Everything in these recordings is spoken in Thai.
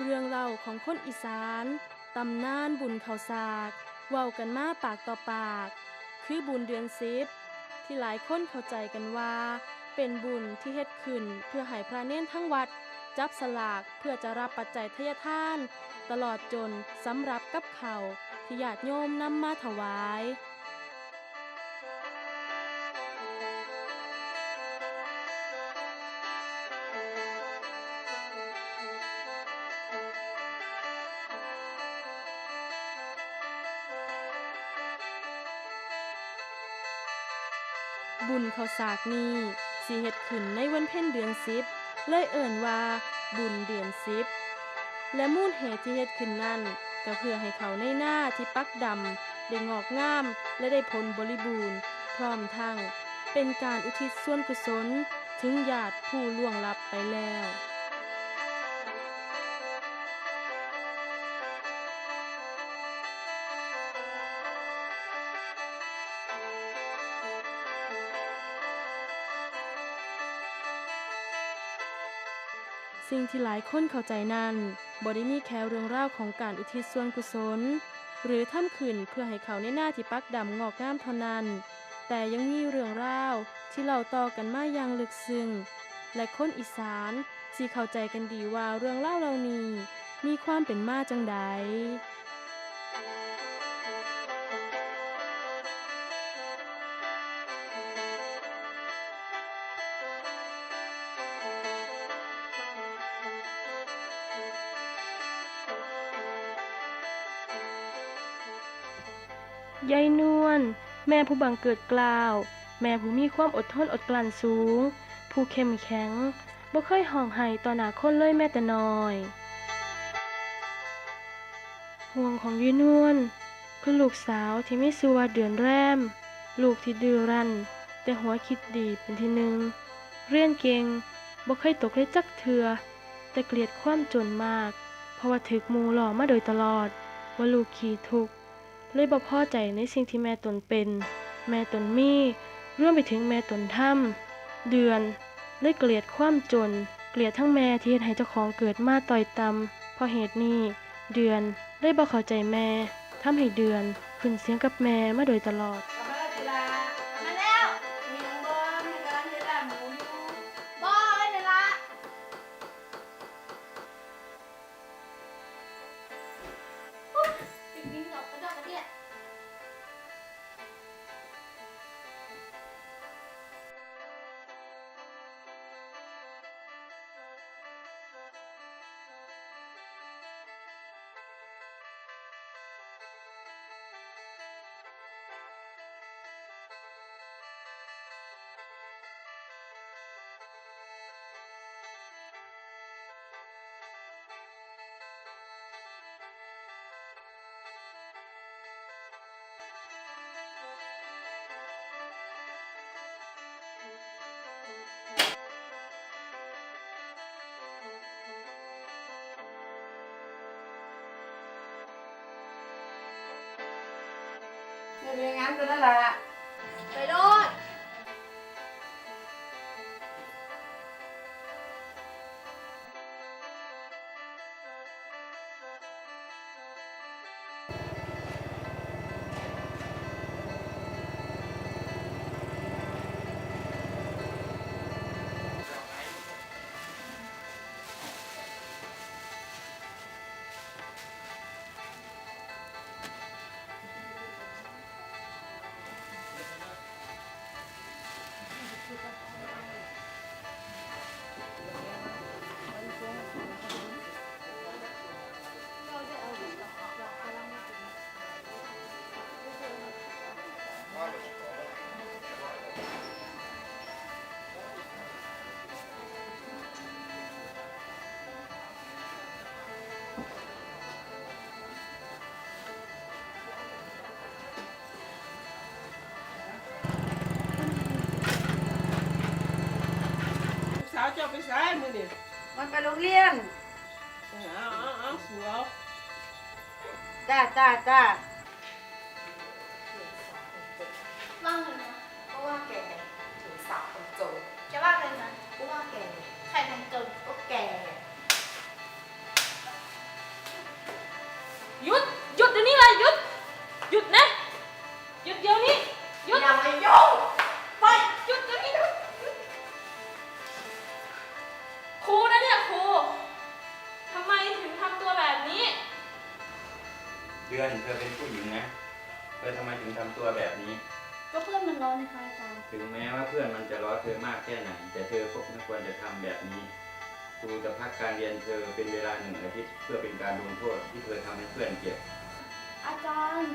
เรื่องเล่าของคนอีสานตำนานบุญเขาสากเว้ากันมาปากต่อปาก คือบุญเดือนสิบที่หลายคนเข้าใจกันว่า เป็นบุญที่เฮ็ดขึ้นเพื่อให้พระเน้นทั้งวัด จับสลากเพื่อจะรับปัจจัยทายทาน ตลอดจนสำรับกับเขาที่ญาติโยมนำมาถวาย บุญเขาสากนี้สีเฮ็ดขึ้นในวันเพ็ญเดือนสิบเลยเอิ่นว่า บุญเดือนสิบและมูลเหตุที่เฮ็ดขึ้นนั่นก็เพื่อให้เขาในหน้าที่ปักดำได้งอกงาม และได้ผลบริบูรณ์ พร้อมทั้งเป็นการอุทิศส่วนกุศล ถึงญาติผู้ล่วงลับไปแล้ว สิ่งที่หลายคนเข้าใจนั้นบ่ได้มีแค่เรื่องราวของการอุทิศส่วนกุศล หรือทำขึ้นเพื่อให้เขาในหน้าที่ปักดำงอกงามเท่านั้น แต่ยังมีเรื่องราวที่เล่าต่อกันมาอย่างลึกซึ้งและคนอีสานสิเข้าใจกันดีว่าเรื่องเล่าเหล่านี้มีความเป็นมาจังใด ยายนวลแม่ผู้บังเกิดกล่าว แม่ผู้มีความอดทนอดกลั้นสูง ผู้เข้มแข็งบ่เคยห่องไห้ต่อหน้าคนเลยแม้แต่น้อย ห่วงของยายนวลคือลูกสาวที่ไม่สัวเดือนแรม ลูกที่ดื้อรั้น แต่หัวคิดดีเป็นที่หนึ่งเรียนเก่งบ่เคยตกเลยจักเถือ แต่เกลียดความจนมาก เพราะว่าถึกมูหล่อมาโดยตลอด ว่าลูกขี้ทุกข์ เลยบ่พอใจในสิ่งที่แม่ตนเป็น แม่ตนมีรวมไปถึงแม่ตนทำเดือนเลยเกลียดความจน เกลียดทั้งแม่ที่เห็นให้เจ้าของเกิดมาต่อยตำเพราะเหตุนี้เดือนเลยบ่เข้าใจแม่ทำให้เดือนขึ้นเสียงกับแม่มาโดยตลอด เป็นงั้นก็นั่นแหละไปโลด ไปซ้ายมือนี่มันไปโรงเรียนเอาเอาเอาสัวจ้าจ้าจ้าว่าไงนะก็ว่าแกถือสาวคนโจรจะว่าไง นผู้หญิงนะเธอทำไมถึงทำตัวแบบนี้ ก็เพื่อนมันร้อนนะคะอาจารย์ ถึงแม้ว่าเพื่อนมันจะล้อเธอมากแค่ไหน แต่เธอก็ไม่ควรจะทำแบบนี้ครูจะพักการเรียนเธอเป็นเวลาหนึ่งอาทิตย์เพื่อเป็นการลงโทษที่เธอทำให้เพื่อนเจ็บ อาจารย์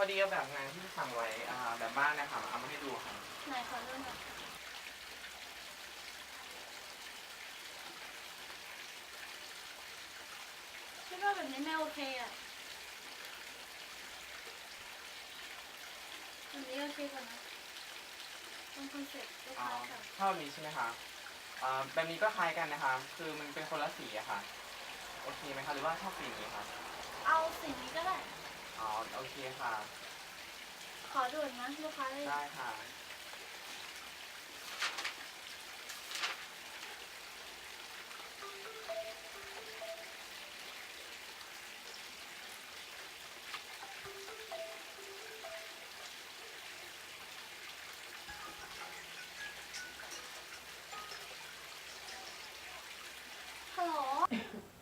อดีเอาแบบงานที่สั่งไว้อ่าแบบบ้านนะครับเอามาให้ดูครับไหนขอดูหน่อยคิดว่าแบบนี้ไม่โอเคอะแบบนี้โอเคกว่านะตรงคอนเซ็ปต์ก็อ๋อคล้ายกันชอบนี้ใช่ไหมคะอ่าแบบนี้ก็คล้ายกันนะคะ คือมันเป็นคนละสีอะค่ะ โอเคไหมคะ หรือว่าชอบสีนี้ครับเอาสีนี้ก็ได้ อ๋อโอเคค่ะ ขอด่วนนะลูกค้าเลยได้ค่ะ ฮัลโหล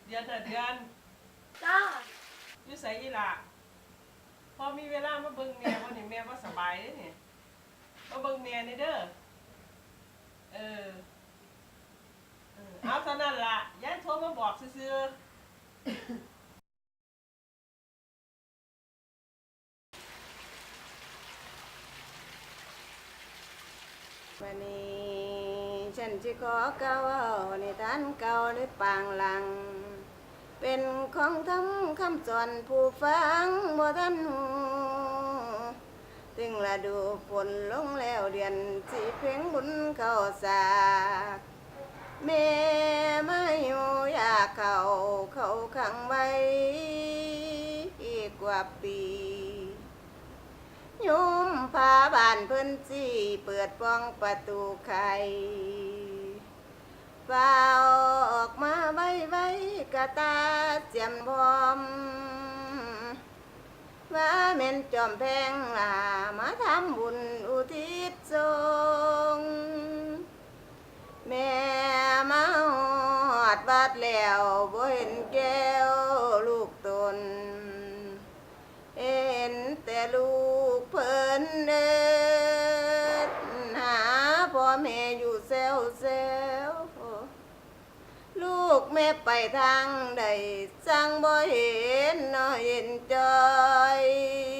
เดือนเดือนเดือนจ้า อยู่ใส่อีหละ พอมีเวลามาเบิ่งแม่วันนี้แม่ว่าสบายเด้เนี่ยมาเบิ่งแม่นี่เด้อเออเออเอาเท่านั้นล่ะย่านโทรมาบอกซื่อวันนี้ฉันจะขอเก่าในทานเก่าหรือปางหลัง เป็นของทำคำสอนผู้ฟังบ่ทันหูถึงละดูฝนลงแล้วเดือนสีเพ่งบุญเข้าสากแม่มาอยู่อยากเขาเขาขังไว้อีกกว่าปียุมพาบ้านเพิ่นสีเปิดป้องประตูไข ฝ้าออกมาไว้ไว้กะตาเจียมพร้อมว่าเม่นจอมแพงลามาทำบุญอุทิศทรงแม่ ไปทางใดสังบ่เห็นน้อยเห็นจอย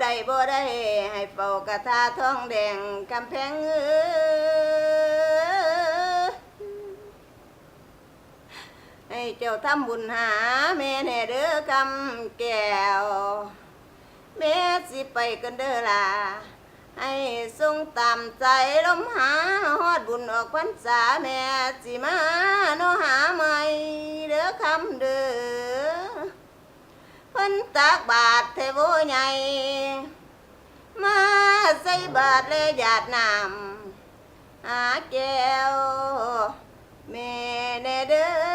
นผู้ใดบ่ได้ให้เฝ้ากระทาทองแดงกำแพงเอ้ยให้เจ้าทำบุญหาแม่แน่เด้อคำแก้วแม่สิไปกันเด้อล่ะให้ทรงตามใจลมหาฮอดบุญออกพรรษาแม่สิมาโนหาใหม่เด้อคำเด้อ พิ่นตักบาทเทโวใหญ่มาใส่บาทเลยหยาดน้ำหาแก้วแม่เนเด้อ